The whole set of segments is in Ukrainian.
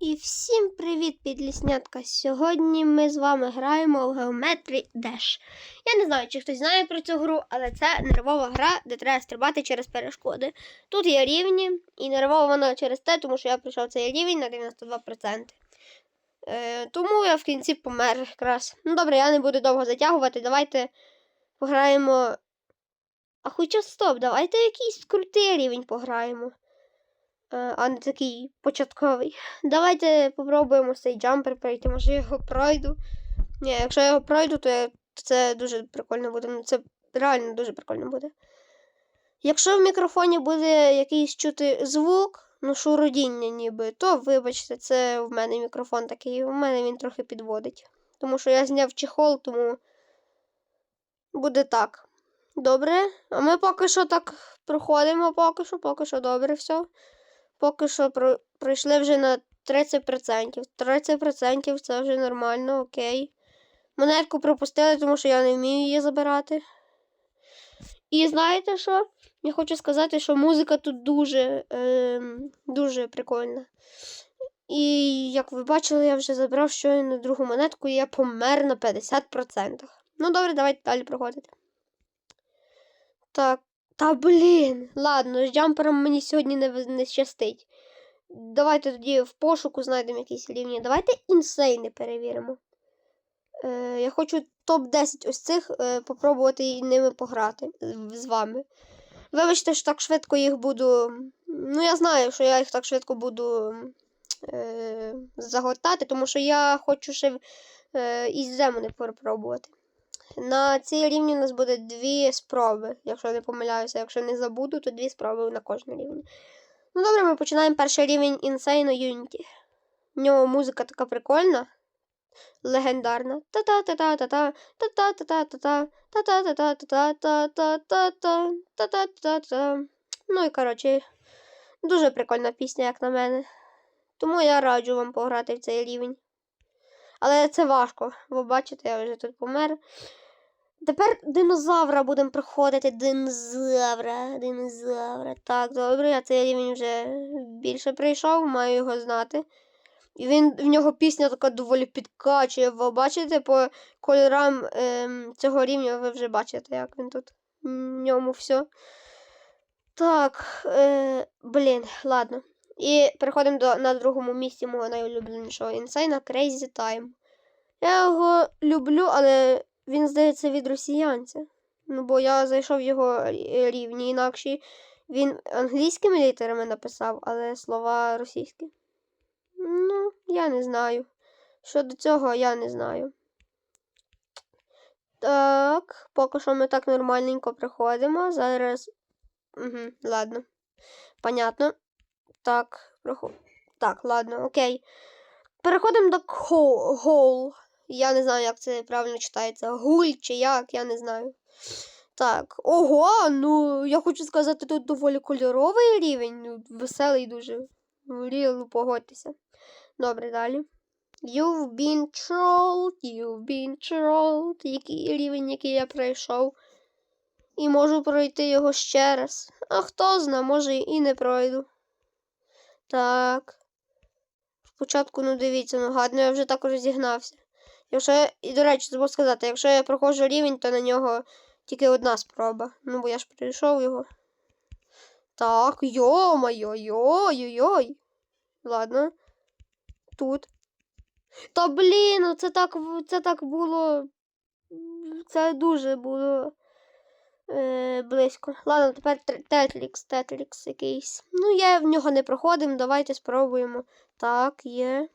І всім привіт, підліснятка! Сьогодні ми з вами граємо в Geometry Dash. Я не знаю, чи хтось знає про цю гру, але це нервова гра, де треба стрибати через перешкоди. Тут є рівні, і нервова вона через те, тому що я пройшов цей рівень на 92%. Е, тому я в кінці помер якраз. Ну добре, я не буду довго затягувати. Давайте пограємо. А хоча стоп, давайте якийсь крутий рівень пограємо. Е, а не такий початковий. Давайте попробуємо цей джампер пройти. Може я його пройду. Ні, якщо я його пройду, то, я, це дуже прикольно буде. Ну, це реально дуже прикольно буде. Якщо в мікрофоні буде якийсь чути звук, ну шуродіння ніби, то вибачте, це в мене мікрофон такий, у мене він трохи підводить. Тому що я зняв чехол, тому буде так. Добре. А ми поки що так проходимо, поки що, поки що добре все. Поки що про- пройшли вже на 30%. 30% це вже нормально, окей. Монетку пропустили, тому що я не вмію її забирати. І знаєте що? Я хочу сказати, що музика тут дуже, ем, дуже прикольна. І як ви бачили, я вже забрав щойно другу монетку, і я помер на 50%. Ну, добре, давайте далі проходити. Так. Та блін, ладно, з джампером мені сьогодні не, не щастить. Давайте тоді в пошуку знайдемо якісь рівні. Давайте інсейни перевіримо. Е, я хочу топ-10 ось цих е, попробувати і ними пограти з- з вами. Вибачте, що так швидко їх буду. Ну, я знаю, що я їх так швидко буду е, загортати, тому що я хочу ще е, із землі перепробувати. На цій рівні у нас буде дві спроби, якщо не помиляюся. Якщо не забуду, то дві спроби на кожному рівні. Ну добре, ми починаємо перший рівень Insane Unity. В нього музика така прикольна, легендарна. Та-та-та-та-та-та, та-та-та-та-та-та, та-та-та-та-та-та-та-та-та, та-та-та-та. Ну і коротше, дуже прикольна пісня, як на мене. Тому я раджу вам пограти в цей рівень. Але це важко, бо бачите, я вже тут помер. Тепер динозавра будемо проходити. Динозавра, динозавра. Так, добре, я цей рівень вже більше прийшов, маю його знати. І він в нього пісня така доволі підкачує. Ви бачите по кольорам ем, цього рівня, ви вже бачите, як він тут. В ньому все. Так, е, блін, ладно. І переходимо до, на другому місці мого найулюбленішого інсайна Crazy Time. Я його люблю, але він, здається, від росіянця. Ну, бо я зайшов його рівні інакші. Він англійськими літерами написав, але слова російські. Ну, я не знаю. Щодо цього я не знаю. Так, поки що ми так нормальненько приходимо. Зараз. Угу, ладно. Понятно. Так, проход... Так, ладно, окей. Переходимо до гол. Я не знаю, як це правильно читається. Гуль чи як, я не знаю. Так, ого, ну я хочу сказати, тут доволі кольоровий рівень, ну, веселий дуже. Ну, Ріл, погодьтеся. Добре, далі. You've been trolled, you've been trolled. Який рівень, який я пройшов. І можу пройти його ще раз. А хто зна, може і не пройду. Так. Спочатку, ну дивіться, ну гадно, я вже так розігнався. Якщо і до речі, забув сказати, якщо я проходжу рівень, то на нього тільки одна спроба. Ну, бо я ж пройшов його. Так, йо-моє, йой-йой. Ладно. Тут. Та блін, ну це так, це так було. Це дуже було е, близько. Ладно, тепер Тетрікс, Тетрікс якийсь. Ну, я в нього не проходимо, давайте спробуємо. Так, є.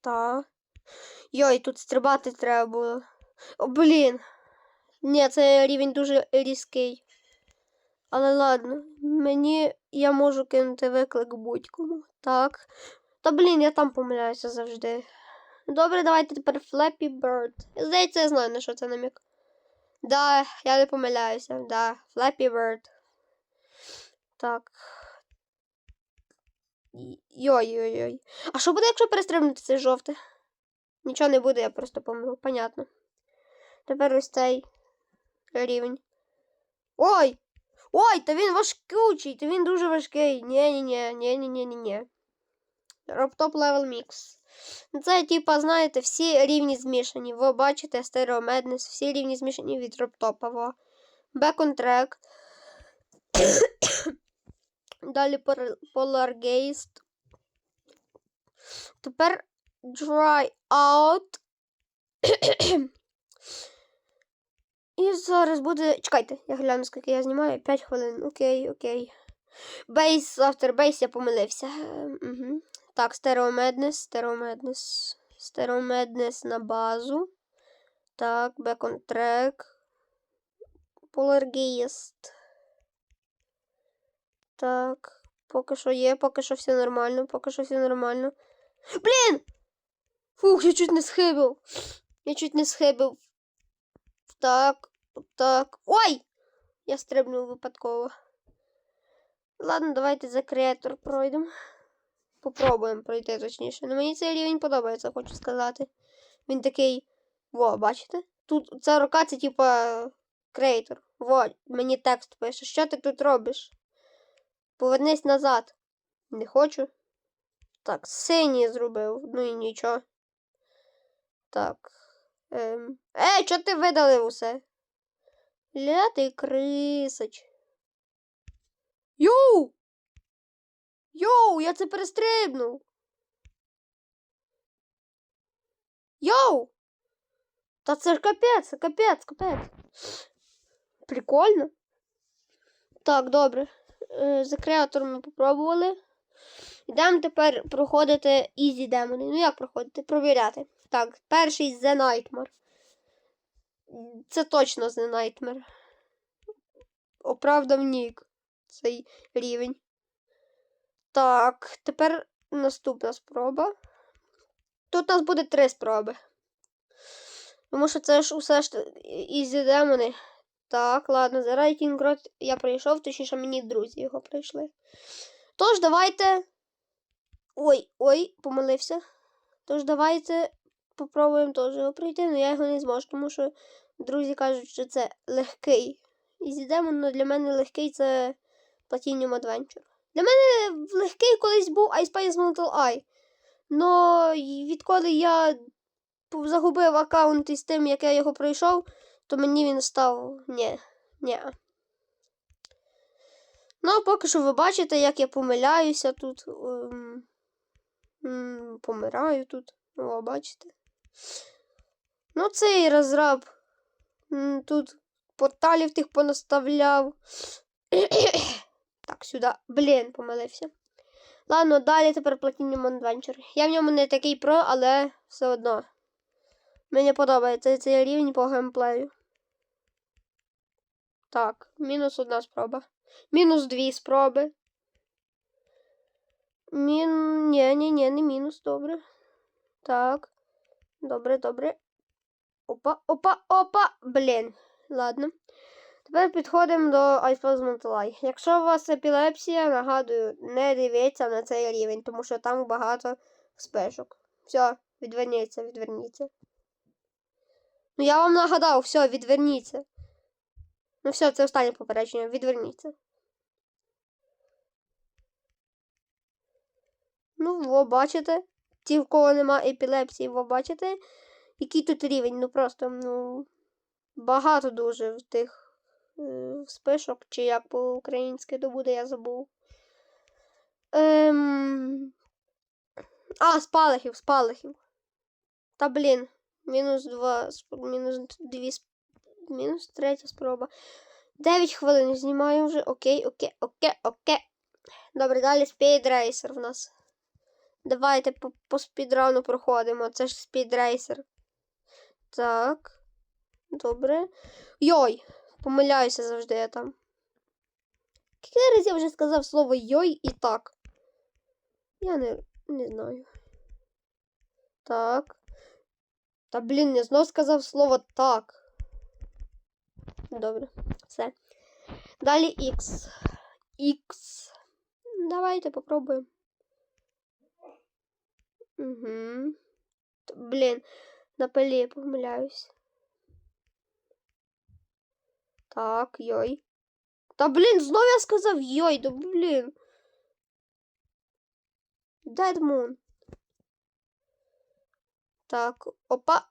Так. Йой, тут стрибати треба було. О, блін. Ні, це рівень дуже різкий. Але ладно, мені я можу кинути виклик будь-кому. Так. Та блін, я там помиляюся завжди. Добре, давайте тепер Flappy Bird. Здається, я знаю, на що це намік. Да, я не помиляюся. Да, Flappy Bird. Так. Йой-йой-йой. А що буде, якщо перестрибнути це жовте? Нічого не буде, я просто помру. Понятно. Тепер ось цей рівень. Ой! Ой, та він важкучий, та він дуже важкий. Ні-ні-ні, ні-ні-ні-ні-ні. Роптоп Level Mix. Це, типа, знаєте, всі рівні змішані. Ви бачите Stereo Madness, всі рівні змішані від роптопа. On track. Далі Pol- Polargeist. Тепер Dry Out. І зараз буде. Чекайте, я гляну, скільки я знімаю. 5 хвилин. Окей, окей. Бейс, After Base, я помилився. Угу. Так, Madness. Stereo Madness на базу. Так, Back on Track. Polargeist. Так. Поки що є, поки що все нормально, поки що все нормально. Блін! Фух, я чуть не схибив. Я чуть не схибив. Так, так. Ой! Я стрибнув випадково. Ладно, давайте за креатор пройдемо. Попробуємо пройти точніше. Ну мені цей рівень подобається, хочу сказати. Він такий. Во, бачите? Тут ця рука це типа креатор. Во, мені текст пише. Що ти тут робиш? Повернись назад. Не хочу. Так, синій зробив. Ну і нічого. Так. Ем. Ей, чого ти видалив усе? Ля ти крисач. Йоу! Йоу, я це перестрибнув. Йоу! Та це ж капець, капець, капець. Прикольно. Так, добре. Е, За креатором ми попробували. Йдемо тепер проходити ізі демони. Ну як проходити? Провіряти. Так, перший The Nightmare. Це точно The Nightmare. Оправдав нік цей рівень. Так, тепер наступна спроба. Тут у нас буде три спроби. Тому що це ж усе ж ізі демони. Так, ладно, за Writing Road я пройшов, точніше мені друзі його пройшли. Тож, давайте. Ой, ой, помилився. Тож, давайте попробуємо теж його пройти, але я його не зможу, тому що друзі кажуть, що це легкий. Ізі демон, але для мене легкий це Platinum Adventure. Для мене легкий колись був I Space Mortal Eye. Но відколи я загубив аккаунт із тим, як я його пройшов, то мені він став. Ні. Ні. Ну, поки що ви бачите, як я помиляюся тут. ем, помираю тут. О, бачите. Ну, цей розраб. Тут порталів тих понаставляв. Так, сюди. Блін, помилився. Ладно, далі тепер Platinum Adventure. Я в ньому не такий про, але все одно. Мені подобається цей рівень по геймплею. Так, мінус одна спроба. Мінус дві спроби. Мін... Ні, ні, ні, не мінус, добре. Так. Добре, добре. Опа, опа, опа! Блін. Ладно. Тепер підходимо до Ice Mountain Якщо у вас епілепсія, нагадую, не дивіться на цей рівень, тому що там багато спешок. Все, відверніться, відверніться. Ну я вам нагадав, все, відверніться. Ну все, це останнє попередження, відверніться. Ну, во, бачите? Ті, в кого нема епілепсії, ви бачите, який тут рівень. Ну просто, ну, багато дуже в тих е, спишок, чи як по-українськи то буде, я забув. Ем... А, спалахів, спалахів. Та блін, мінус два, сп- мінус дві, сп- мінус третя спроба. 9 хвилин знімаю вже. Окей, окей, окей, окей. Добре, далі спідрейсер в нас. Давайте по, по спідрану проходимо. Це ж спідрейсер. Так. Добре. Йой! Помиляюся завжди я там. Кілька разів я вже сказав слово йой і так. Я не, не знаю. Так. Та блін, я знов сказав слово так. Добре, все. Далі X. X. Давайте попробуємо. Угу. Блін, на пилі помиляюсь. Так, йой. Та блін, знов я сказав йой, да блін. Moon. Так, опа.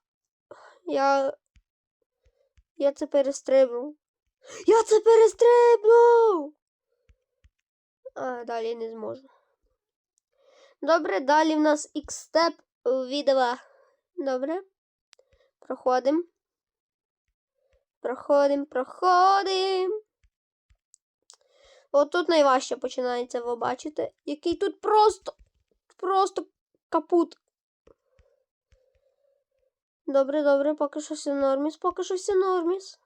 Я. Я це перестрибнув. Я це перестрибнув! А, далі не зможу. Добре, далі в нас X-степ відео. Добре. Проходимо. Проходимо, проходимо. От тут найважче починається, ви бачите, який тут просто, просто капут. Добре, добре, поки що все норміс, поки що все норміс.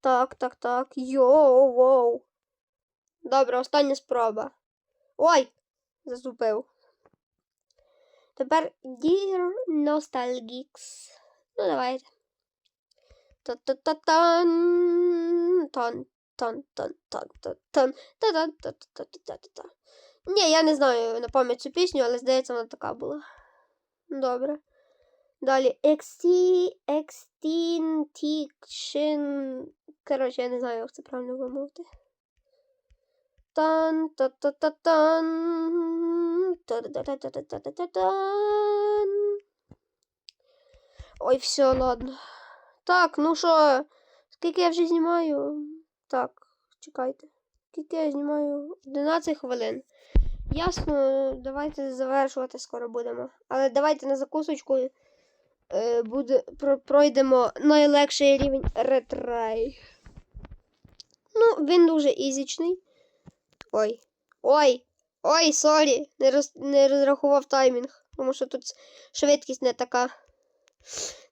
Так, так, так. Йоу, воу. Добре, остання спроба. Ой! Заступив. Тепер Dear Nostalgics. Ну, давайте. Та-та-та-тан. Тан. Тан, тан, тан, тан, тан, та-тан, та-та-та-та-та-та. Ні, я не знаю на пам'ять цю пісню, але здається, вона така була. Добре. Далі Exti... Extinction... Коротше, я не знаю, як це правильно вимовити. Тан та та та тан Та-да-да-да-да-да-да-тан. Ой, все, ладно. Так, ну що, скільки я вже знімаю? Так, чекайте. Скільки я знімаю? 11 хвилин. Ясно, давайте завершувати скоро будемо. Але давайте на закусочку е, буде, про, пройдемо найлегший рівень ретрай. Ну, він дуже ізічний. Ой. Ой! Ой, сорі! Не, роз, не розрахував таймінг, тому що тут швидкість не така.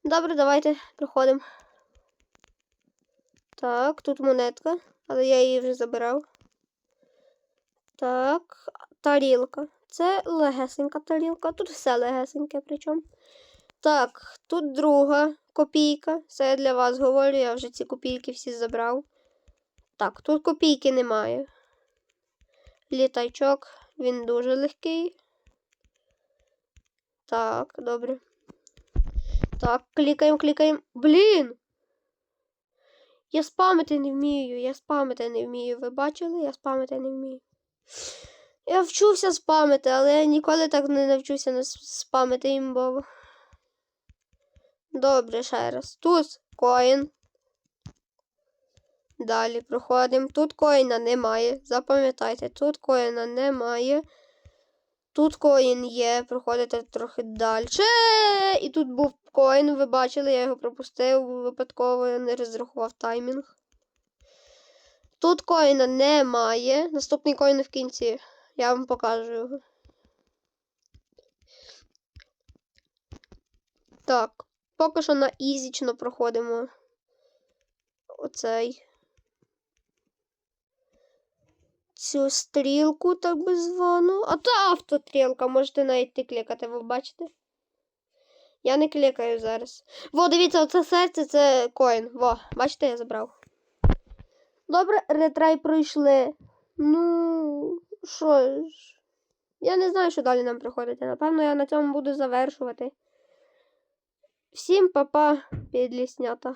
Добре, давайте проходимо. Так, тут монетка, але я її вже забирав. Так, тарілка. Це легесенька тарілка. Тут все легесеньке причому. Так, тут друга копійка. Це я для вас говорю, я вже ці копійки всі забрав. Так, тут копійки немає. Літачок, він дуже легкий. Так, добре. Так, клікаємо, клікаємо. Блін! Я спамити не вмію, я спамити не вмію. Ви бачили? Я спамити не вмію. Я вчуся спамити, але я ніколи так не навчуся на спамити імбово. Добре, ще раз. Тут коін. Далі проходимо. Тут коїна немає. Запам'ятайте, тут коїна немає. Тут коін є, проходите трохи далі. І тут був коін, ви бачили, я його пропустив випадково, я не розрахував таймінг. Тут коїна немає. Наступний коін в кінці. Я вам покажу його. Так, поки що на ізічно проходимо оцей. Цю стрілку, так би звану. А то автотрілка, можете навіть не клікати, ви бачите? Я не клікаю зараз. Во, дивіться, оце серце це коін. Во, бачите, я забрав. Добре, ретрай пройшли. Ну, що ж. Я не знаю, що далі нам приходити. Напевно, я на цьому буду завершувати. Всім па-па, підліснята.